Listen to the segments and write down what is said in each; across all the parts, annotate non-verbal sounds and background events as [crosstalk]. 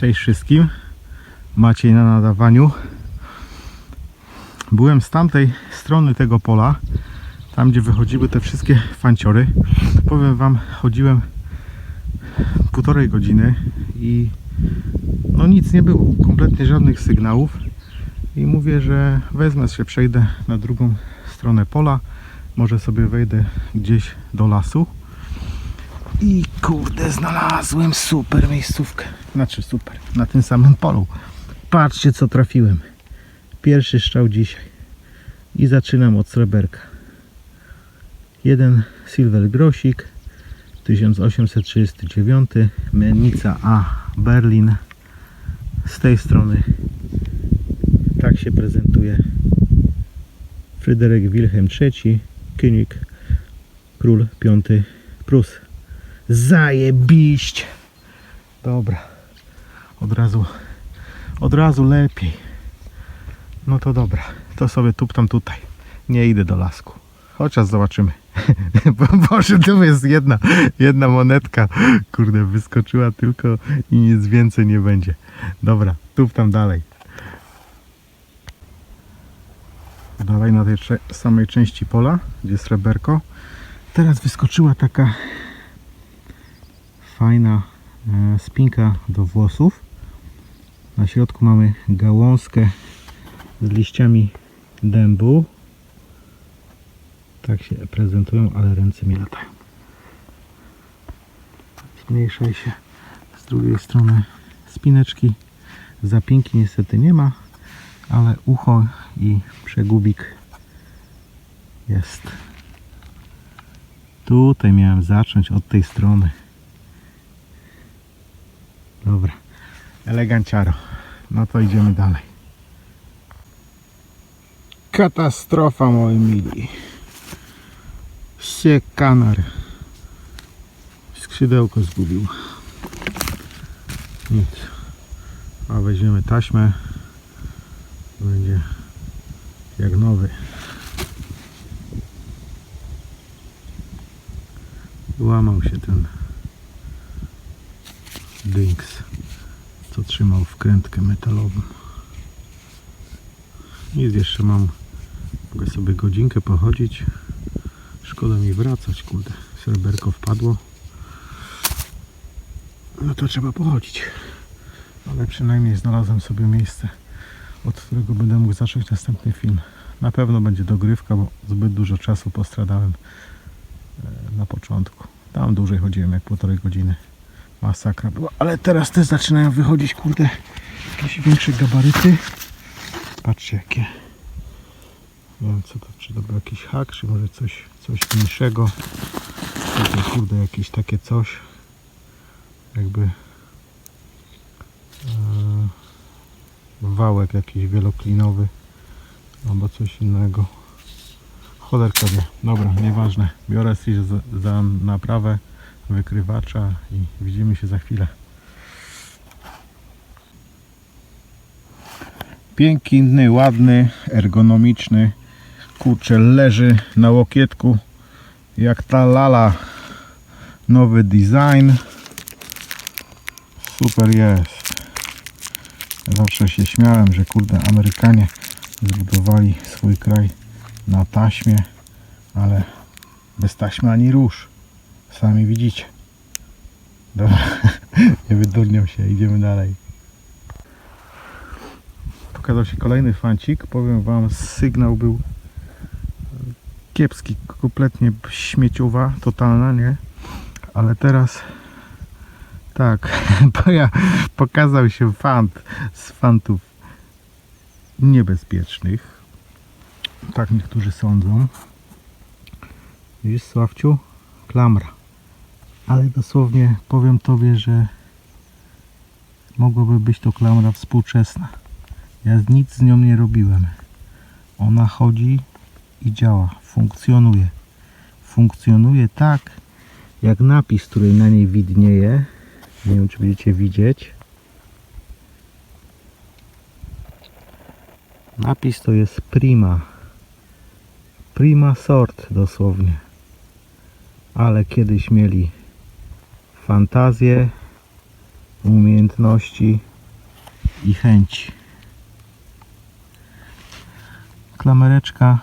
Cześć wszystkim. Maciej na nadawaniu. Byłem z tamtej strony tego pola, tam gdzie wychodziły te wszystkie fanciory. Powiem wam, chodziłem półtorej godziny i no nic nie było, kompletnie żadnych sygnałów. I mówię, że wezmę się, przejdę na drugą stronę pola. Może sobie wejdę gdzieś do lasu. I kurde, znalazłem super miejscówkę. Znaczy super, na tym samym polu. Patrzcie co trafiłem. Pierwszy strzał dzisiaj. I zaczynam od sreberka. Jeden silver grosik 1839 Mennica A Berlin z tej strony tak się prezentuje Fryderyk Wilhelm III König Król V Prus Zajebiście. Dobra. Od razu, od razu lepiej. No to dobra. To sobie tuptam tutaj. Nie idę do lasku. Chociaż zobaczymy. [laughs] Bo Boże, tu jest jedna, jedna monetka. Kurde, wyskoczyła tylko i nic więcej nie będzie. Dobra, tuptam dalej. Dalej na tej samej części pola, gdzie jest sreberko. Teraz wyskoczyła taka fajna e, spinka do włosów. Na środku mamy gałązkę z liściami dębu. Tak się prezentują, ale ręce mi latają. Zmniejszaj się. Z drugiej strony spineczki. Zapinki niestety nie ma, ale ucho i przegubik jest. Tutaj miałem zacząć od tej strony. Dobra. Eleganciaro. No to idziemy dalej. Katastrofa moi mili. Siekanar. Skrzydełko zgubił. Nic. A weźmiemy taśmę. Będzie jak nowy. Łamał się ten dynks, trzymał wkrętkę metalową. Nic jeszcze mam. Mogę sobie godzinkę pochodzić. Szkoda mi wracać, kurde. Serberko wpadło. No to trzeba pochodzić. Ale przynajmniej znalazłem sobie miejsce, od którego będę mógł zacząć następny film. Na pewno będzie dogrywka, bo zbyt dużo czasu postradałem e, na początku. Tam dłużej chodziłem, jak półtorej godziny. Masakra była. Ale teraz też zaczynają wychodzić, kurde, jakieś większe gabaryty. Patrzcie jakie. Nie wiem co to, czy to był jakiś hak, czy może coś, coś mniejszego. Kurde jakieś takie coś. Jakby e, wałek jakiś wieloklinowy albo coś innego. Cholerka wie. Dobra, nieważne. Biorę się za, za naprawę wykrywacza i widzimy się za chwilę. Piękny, ładny, ergonomiczny. Kurczę, leży na łokietku jak ta lala. Nowy design. Super jest. Zawsze się śmiałem, że kurde Amerykanie zbudowali swój kraj na taśmie, ale bez taśmy ani rusz. Sami widzicie. Dobra, [laughs] nie wydurniam się, idziemy dalej. Pokazał się kolejny fancik. Powiem Wam, sygnał był kiepski, kompletnie śmieciowa, totalna, nie? Ale teraz tak, [laughs] ja pokazał się fant z fantów niebezpiecznych. Tak niektórzy sądzą. Widzisz Sławciu? Klamra. Ale dosłownie powiem Tobie, że mogłoby być to klamra współczesna. Ja nic z nią nie robiłem. Ona chodzi i działa, funkcjonuje. Funkcjonuje tak, jak napis, który na niej widnieje. Nie wiem, czy będziecie widzieć. Napis to jest prima. Prima sort dosłownie. Ale kiedyś mieli fantazję, umiejętności i chęci. Klamereczka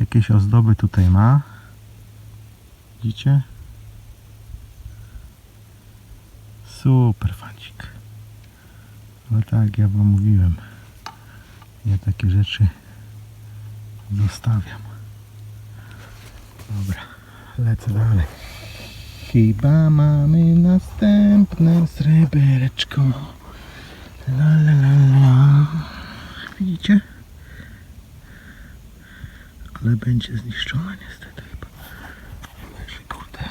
jakieś ozdoby tutaj ma. Widzicie? Super fancik. No tak, ja wam mówiłem. Ja takie rzeczy zostawiam. Dobra, lecę dalej. Chyba mamy następne srebereczko. La la la la. Widzicie? Ale będzie zniszczona niestety chyba. Także kurde.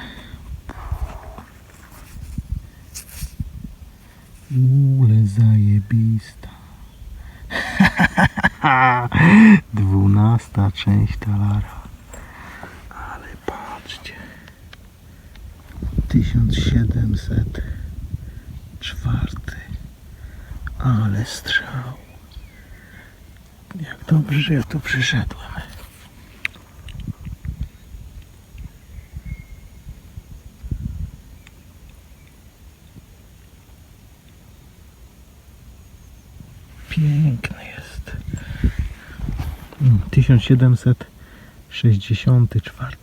Ule zajebista. [laughs] Dwunasta część talara. Ale patrzcie. 1704. Ale strzał. Jak dobrze, że ja tu przyszedłem. Piękny jest. Mm, 1764.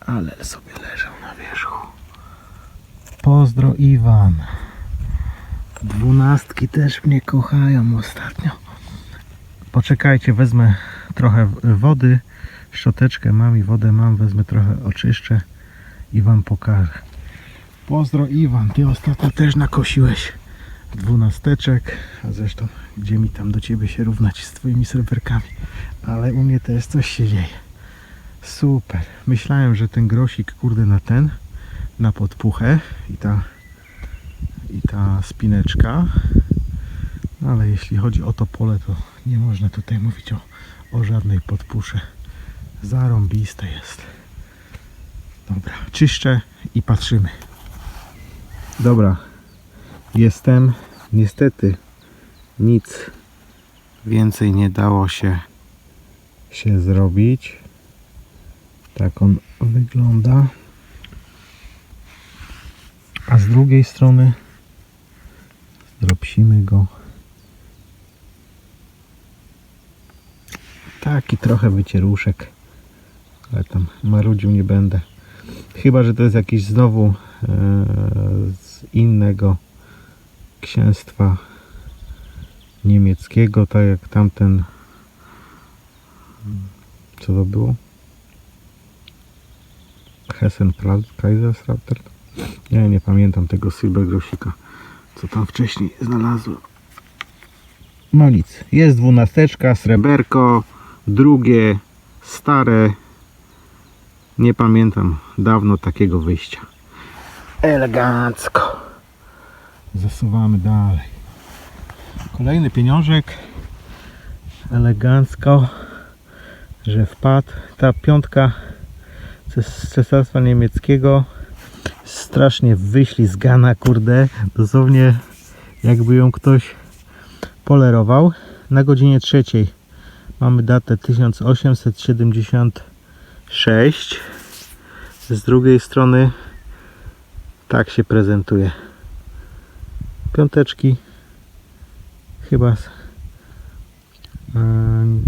Ale sobie leżał. Pozdro Iwan. Dwunastki też mnie kochają ostatnio. Poczekajcie, wezmę trochę wody. Szczoteczkę mam i wodę mam. Wezmę trochę, oczyszczę i wam pokażę. Pozdro Iwan, ty ostatnio też nakosiłeś dwunasteczek, a zresztą gdzie mi tam do ciebie się równać z twoimi serwerkami. Ale u mnie też coś się dzieje. Super. Myślałem, że ten grosik kurde na ten, na podpuchę i ta i ta spineczka. No ale jeśli chodzi o to pole, to nie można tutaj mówić o, o żadnej podpusze. Zarąbiste jest. Dobra, czyszczę i patrzymy. Dobra, jestem. Niestety nic więcej nie dało się, się zrobić. Tak on wygląda. A z drugiej strony zdropsimy go. Taki trochę wycieruszek. Ale tam marudził nie będę. Chyba, że to jest jakiś znowu e, z innego księstwa niemieckiego, tak jak tamten co to było? Hessen Kaiserslautern? Ja nie pamiętam tego Silbergrosika, co tam wcześniej znalazłem. No nic, jest dwunasteczka, sreberko, drugie, stare. Nie pamiętam dawno takiego wyjścia. Elegancko. Zasuwamy dalej. Kolejny pieniążek. Elegancko, że wpadł. Ta piątka z cesarstwa niemieckiego strasznie wyślizgana, kurde. Dosłownie jakby ją ktoś polerował. Na godzinie trzeciej mamy datę 1876. Z drugiej strony tak się prezentuje. Piąteczki chyba e,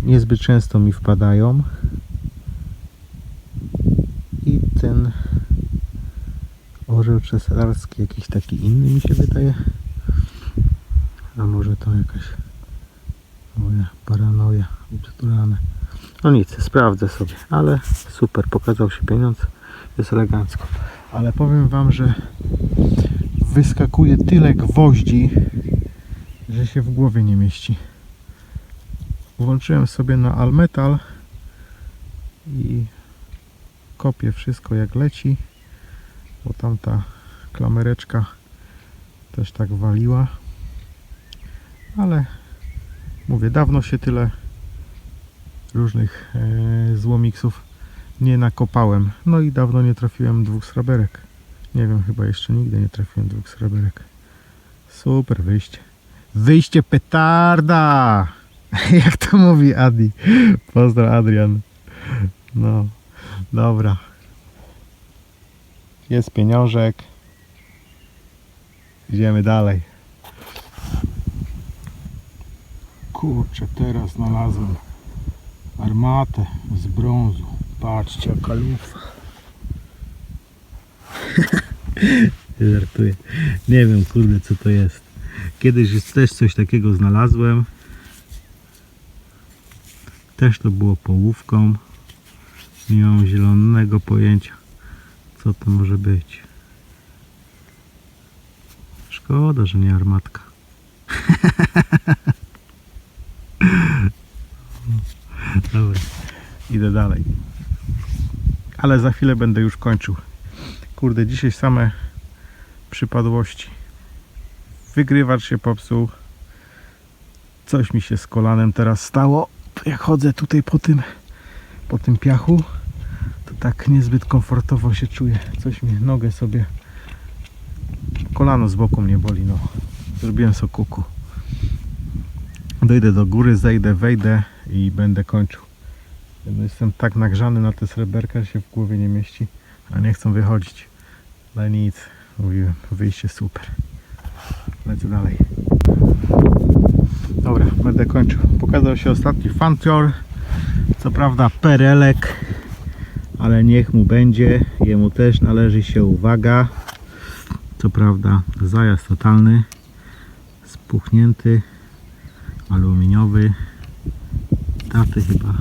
niezbyt często mi wpadają. I ten orzeł cesarski jakiś taki inny mi się wydaje. A może to jakaś moja paranoja ubzdurane. No nic, sprawdzę sobie, ale super, pokazał się pieniądz, jest elegancko. Ale powiem wam, że wyskakuje tyle gwoździ, że się w głowie nie mieści. Włączyłem sobie na Almetal i kopię wszystko jak leci, bo tamta klamereczka też tak waliła. Ale mówię, dawno się tyle różnych e, złomiksów nie nakopałem. No i dawno nie trafiłem dwóch sreberek. Nie wiem, chyba jeszcze nigdy nie trafiłem dwóch sreberek. Super wyjście. Wyjście petarda! [laughs] Jak to mówi Adi. Pozdro Adrian. No, dobra. Jest pieniążek. Idziemy dalej. Kurczę, teraz znalazłem armatę z brązu. Patrzcie, jaka lufa. [laughs] Żartuję. Nie wiem, kurde, co to jest. Kiedyś też coś takiego znalazłem. Też to było połówką. Nie mam zielonego pojęcia, co to może być. Szkoda, że nie armatka. [laughs] Dobra, idę dalej. Ale za chwilę będę już kończył. Kurde, dzisiaj same przypadłości. Wygrywacz się popsuł. Coś mi się z kolanem teraz stało. Jak chodzę tutaj po tym, po tym piachu, tak niezbyt komfortowo się czuję. Coś mi nogę sobie, kolano z boku mnie boli. No, zrobiłem sobie kuku. Dojdę do góry, zejdę, wejdę i będę kończył. No, Jestem tak nagrzany na te sreberka, że się w głowie nie mieści, a nie chcą wychodzić. Ale nic, mówiłem, wyjście super. Lecę dalej. Dobra, będę kończył. Pokazał się ostatni fancior. Co prawda perelek, ale niech mu będzie. Jemu też należy się uwaga. Co prawda zajazd totalny. Spuchnięty. Aluminiowy. Taty chyba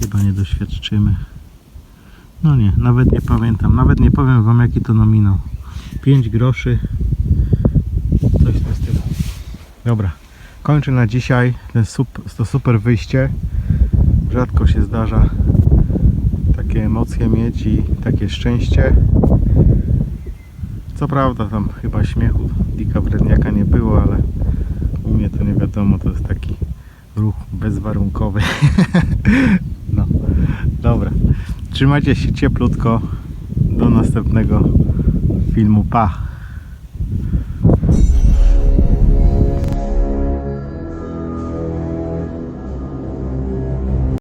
chyba nie doświadczymy. No nie, nawet nie pamiętam. Nawet nie powiem wam jaki to nominał. 5 groszy. Coś w tym stylu. Dobra, kończę na dzisiaj. Ten to super wyjście. Rzadko się zdarza emocje mieć i takie szczęście. Co prawda tam chyba śmiechu Dika Wredniaka nie było, ale u mnie to nie wiadomo, to jest taki ruch bezwarunkowy. [laughs] no, dobra. Trzymajcie się cieplutko. Do następnego filmu. Pa!